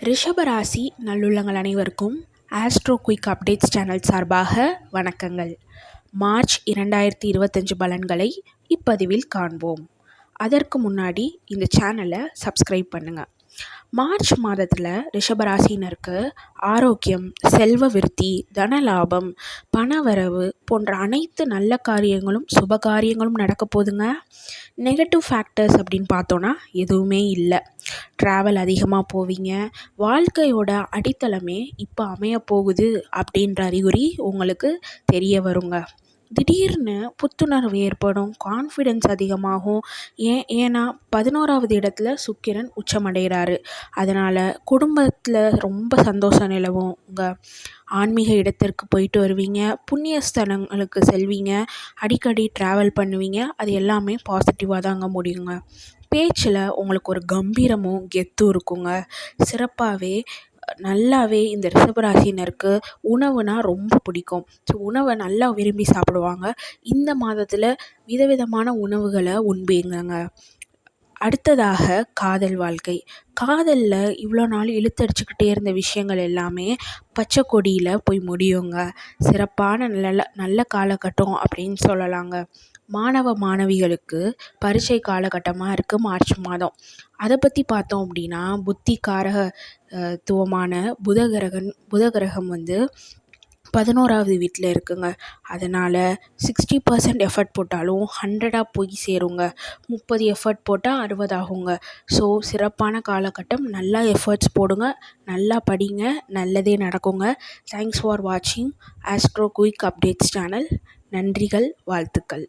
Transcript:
ரிஷபராசி நல்லுள்ளங்கள் அனைவருக்கும் astro quick updates channel சார்பாக வணக்கங்கள். மார்ச் இரண்டாயிரத்தி இருபத்தஞ்சு பலன்களை இப்பதிவில் காண்போம். அதற்கு முன்னாடி இந்த சேனலை சப்ஸ்கிரைப் பண்ணுங்கள் மார்ச் மாதத்தில் ரிஷபராசினருக்கு ஆரோக்கியம் செல்வ விருத்தி தன லாபம் பணவரவு போன்ற அனைத்து நல்ல காரியங்களும் சுப காரியங்களும் நடக்க போதுங்க நெகட்டிவ் ஃபேக்டர்ஸ் அப்படின்னு பார்த்தோன்னா எதுவுமே இல்லை. ட்ராவல் அதிகமாக போவீங்க. வாழ்க்கையோட அடித்தளமே இப்போ அமைய போகுது அப்படின்ற அறிகுறி உங்களுக்கு தெரிய வருங்க. திடீர்னு புத்துணர்வு ஏற்படும் கான்ஃபிடென்ஸ் அதிகமாகும். ஏன் ஏன்னா பதினோராவது இடத்துல சுக்கிரன் உச்சமடைகிறாரு. அதனால் குடும்பத்தில் ரொம்ப சந்தோஷம் நிலவும். உங்கள் ஆன்மீக இடத்திற்கு போயிட்டு வருவீங்க புண்ணிய ஸ்தலங்களுக்கு செல்வீங்க அடிக்கடி ட்ராவல் பண்ணுவீங்க அது எல்லாமே பாசிட்டிவாக தாங்க முடியுங்க. பேச்சில் உங்களுக்கு ஒரு கம்பீரமும் கெத்தும் இருக்குங்க. சிறப்பாகவே நல்லாவே இந்த ரிஷபராசினருக்கு உணவுனா ரொம்ப பிடிக்கும். ஸோ உணவை நல்லா விரும்பி சாப்பிடுவாங்க. இந்த மாதத்தில் விதவிதமான உணவுகளை உண்பீங்கங்க அடுத்ததாக காதல் வாழ்க்கை. காதலில் இவ்வளோ நாள் இழுத்தடிச்சுக்கிட்டே இருந்த விஷயங்கள் எல்லாமே பச்சை கொடியில் போய் முடியுங்க. சிறப்பான நல்ல நல்ல காலகட்டம் அப்படின்னு சொல்லலாங்க. மாணவ மாணவிகளுக்கு பரீட்சை காலகட்டமாக இருக்குது மார்ச் மாதம். அதை பற்றி பார்த்தோம் அப்படின்னா புத்திகாரக துவமான புதகிரகன் புதகிரகம் வந்து பதினோராவது வீட்டில் இருக்குங்க. அதனால் சிக்ஸ்டி பர்சன்ட் எஃபர்ட் போட்டாலும் ஹண்ட்ரடாக போய் சேருங்க. முப்பது எஃபர்ட் போட்டால் அறுபது ஆகுங்க. ஸோ சிறப்பான காலகட்டம். நல்லா எஃபர்ட்ஸ் போடுங்க. நல்லா படிங்க. நல்லதே நடக்குங்க. தேங்க்ஸ் ஃபார் வாட்சிங் ஆஸ்ட்ரோ குயிக் அப்டேட்ஸ் சேனல் நன்றிகள் வாழ்த்துக்கள்.